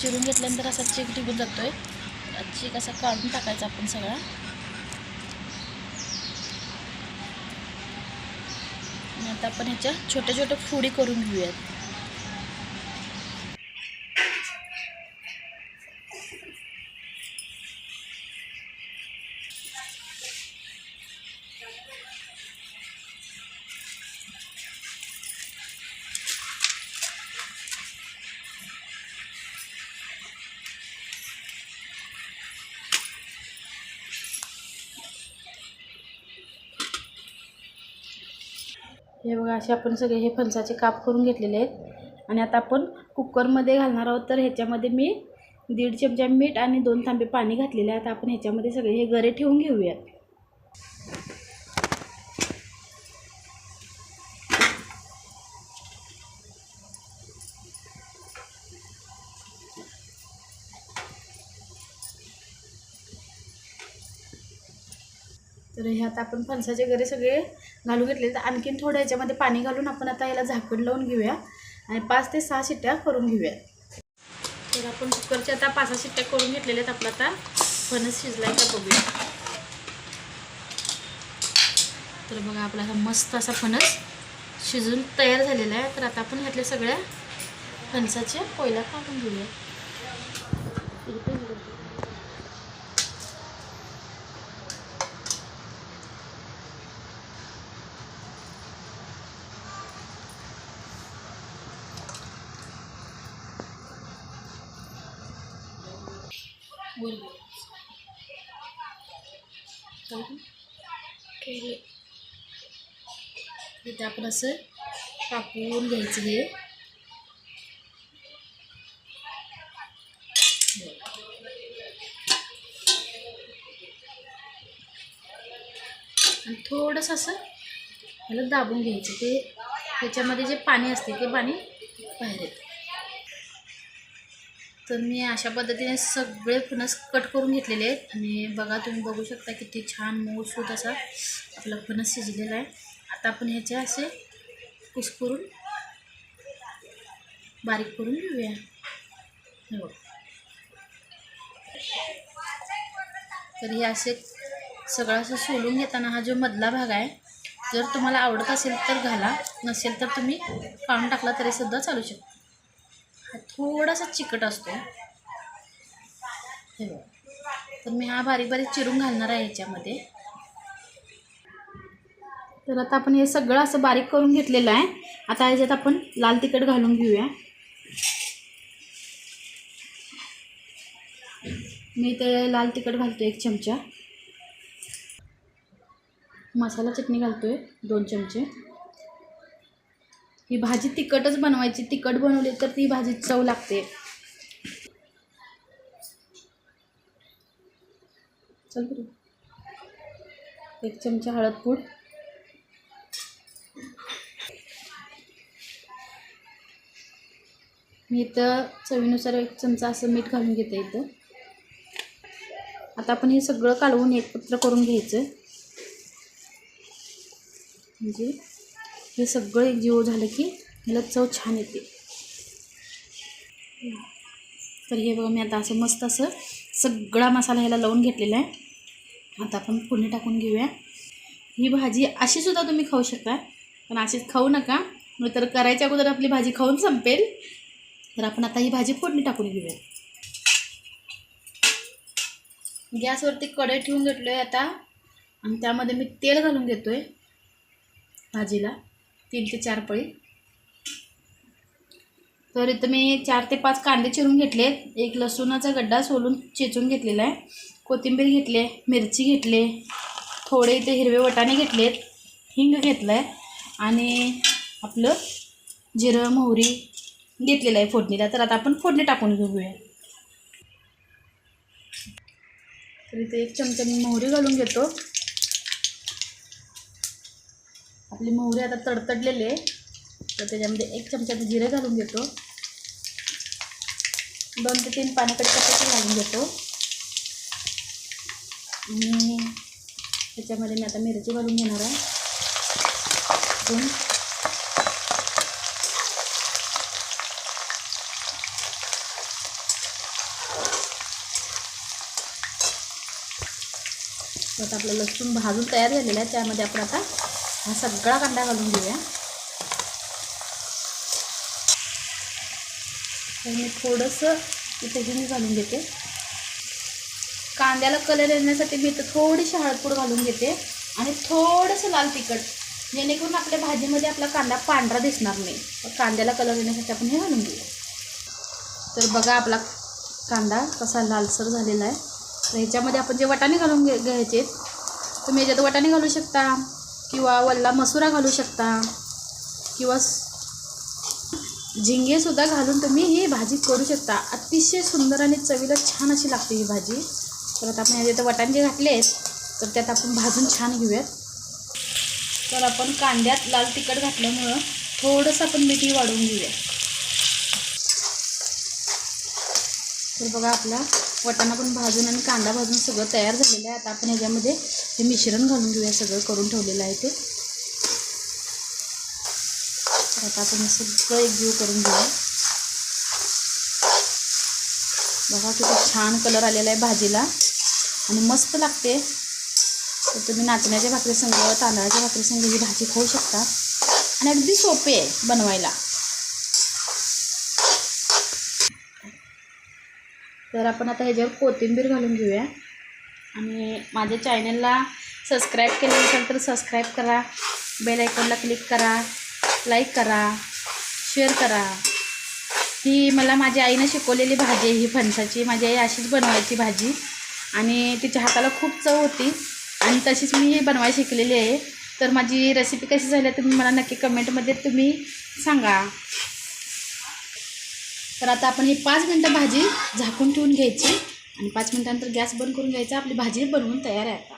चिरून घेतल्यानंतर असा चीक निघून जातोय. चीक असा काढून टाकायचा आपण सगळा. आता आपण ह्याच्या छोट्या छोट्या फुडी करून घेऊयात. हे बघा असे आपण सगळे हे फणसाचे काप करून घेतलेले आहेत. आणि आता आपण कुकरमध्ये घालणार आहोत. तर ह्याच्यामध्ये मी दीड चमचा मीठ आणि दोन तांबे पाणी घातलेले आहेत आपण ह्याच्यामध्ये सगळे हे गरे ठेवून घेऊयात. तर ह्यात आपण फणसाचे गरे सगळे घालून घेतले तर आणखीन थोडं याच्यामध्ये पाणी घालून आपण आता याला झाकण लावून घेऊया. आणि पाच ते सहा शिट्ट्या करून घेऊया. तर आपण कुकरच्या आता पाच सहा शिट्ट्या करून घेतलेल्या आहेत आपला आता. फणस शिजलाय का बघूया. तर बघा आपला हा मस्त असा फणस शिजून तयार झालेला आहे. तर आता आपण ह्यातल्या सगळ्या फणसाच्या कोयला काढून घेऊया बोल केले इथे आपण असं टाकून घ्यायचं हे. आणि थोडंसं असं ह्याला दाबून घ्यायचं. ते त्याच्यामध्ये जे पाणी असते ते पाणी बाहेर येतं. तर मी अशा पद्धतीने सगळे फणस कट करून घेतलेले आहेत. आणि बघा तुम्ही बघू शकता किती छान मऊसूत असा आपला फणस शिजलेला आहे. आता आपण ह्याचे असे कुसकरून बारीक करून घेऊया. हे बघ. तर हे असे सगळं असं सोलून घेताना हा जो मधला भाग आहे जर तुम्हाला आवडत असेल तर घाला नसेल तर तुम्ही काढून टाकला तरी सुद्धा चालू शकता. थोडासा चिकट असतो. हे तर मी हा बारीक बारीक चिरून घालणार आहे ह्याच्यामध्ये तर आता आपण हे सगळं असं बारीक करून घेतलेलं आहे. आता ह्याच्यात आपण लाल तिखट घालून घेऊया. मी ते लाल तिखट घालतो एक चमचा. मसाला चटणी घालतो आहे दोन चमचे. ही भाजी तिखटच बनवायची तिखट बनवली तर ती भाजी चव लागते. चल एक चमचा हळद पूड. मी इथं चवीनुसार एक चमचा असं मीठ घालून घेते इथं. आता आपण हे सगळं कालवून एकत्र करून घ्यायचं. म्हणजे हे सगळं एक जीव झालं की ह्याला चव छान येते. तर हे बघा मी आता असं मस्त असं सगळा मसाला ह्याला लावून घेतलेला आहे. आता आपण फोडणी टाकून घेऊया. ही भाजी अशीसुद्धा तुम्ही खाऊ शकता पण अशीच खाऊ नका. तर करायच्या अगोदर आपली भाजी खाऊन संपेल. तर आपण आता ही भाजी फोडणी टाकून घेऊया. गॅसवरती कढई ठेवून घेतलो आहे आता. आणि त्यामध्ये मी तेल घालून घेतो आहे भाजीला. तीन ते चार पळी. तर इथं मी चार ते पाच कांदे चिरून घेतले. एक लसूणाचा गड्डा सोलून चेचून घेतलेला आहे. कोथिंबीर घेतले मिरची घेतले थोडे इथे हिरवे वटाणे घेतलेत हिंग घेतलं आहे आणि आपलं जिरं मोहरी घेतलेलं आहे फोडणीला. तर आता आपण फोडणी टाकून घेऊया. तर इथे एक चमचा मी मोहरी घालून घेतो. आपली मोहरी आता तडतडलेली आहे तर त्याच्यामध्ये एक चमचा जिरे घालून घेतो दोन ते तीन पाण्याकडे कशाचे घालून घेतो आणि त्याच्यामध्ये मी आता मिरची घालून घेणार आहे. आता आपलं लसूण भाजून तयार झालेलं आहे. त्यामध्ये आपण आता हा सगळा कांदा घालून घेऊया. तर मी थोडंसं इथे हिंग घालून घेते. कांद्याला कलर येण्यासाठी मी इथं थोडीशी हळदपूड घालून घेते. आणि थोडंसं लाल तिखट जेणेकरून आपल्या भाजीमध्ये आपला कांदा पांढरा दिसणार नाही. कांद्याला कलर येण्यासाठी आपण हे घालून घेऊया. तर बघा आपला कांदा कसा लालसर झालेला आहे. तर ह्याच्यामध्ये आपण जे वाटाणे घालून घे घ्यायचे तुम्ही ह्याच्यात वाटाणे घालू शकता. किंवा वल्ला मसुरा घालू शकता. किंवा झिंगेसुद्धा घालून तुम्ही ही भाजी करू शकता. अतिशय सुंदर आणि चवीला छान अशी लागते ही भाजी. तर आता आपण ह्याच्यात तर जे घातले आहेत. तर त्यात आपण भाजून छान घेऊयात. तर आपण कांद्यात लाल तिखट घातल्यामुळं थोडंसं आपण मिठी वाढवून घेऊया तर बघा आपला वाटाणा पण भाजून आणि कांदा भाजून सगळं तयार झालेलं आहे. आता आपण ह्याच्यामध्ये हे मिश्रण घालून घेऊया सगळं करून ठेवलेलं आहे ते. तर आता आपण हे सगळं एकजीव करून घेऊया. बघा किती छान कलर आलेला आहे भाजीला. आणि मस्त लागते. तर तुम्ही नाचण्याच्या भाकरीसंग तांदळाच्या भाकरी संग ही भाजी खाऊ शकता. आणि अगदी सोपी आहे बनवायला. तर आपण आता ह्याच्यावर कोथिंबीर घालून घेऊया. आणि माझ्या चॅनलला सबस्क्राईब केलं नसेल तर सबस्क्राईब करा. बेल आयकॉनला क्लिक करा. लाईक करा. शेअर करा. ही मला माझ्या आईनं शिकवलेली भाजी आहे ही फणसाची. माझी आई अशीच बनवायची भाजी. आणि तिच्या हाताला खूप चव होती. आणि तशीच मी ही बनवायला शिकलेली आहे. तर माझी रेसिपी कशी झाली तुम्ही मला नक्की कमेंटमध्ये तुम्ही सांगा. तर आता आपण ही पाच मिनटं भाजी झाकून ठेवून घ्यायची. आणि पाच मिनटानंतर गॅस बंद करून घ्यायचा. आपली भाजी बनवून तयार आहे आता.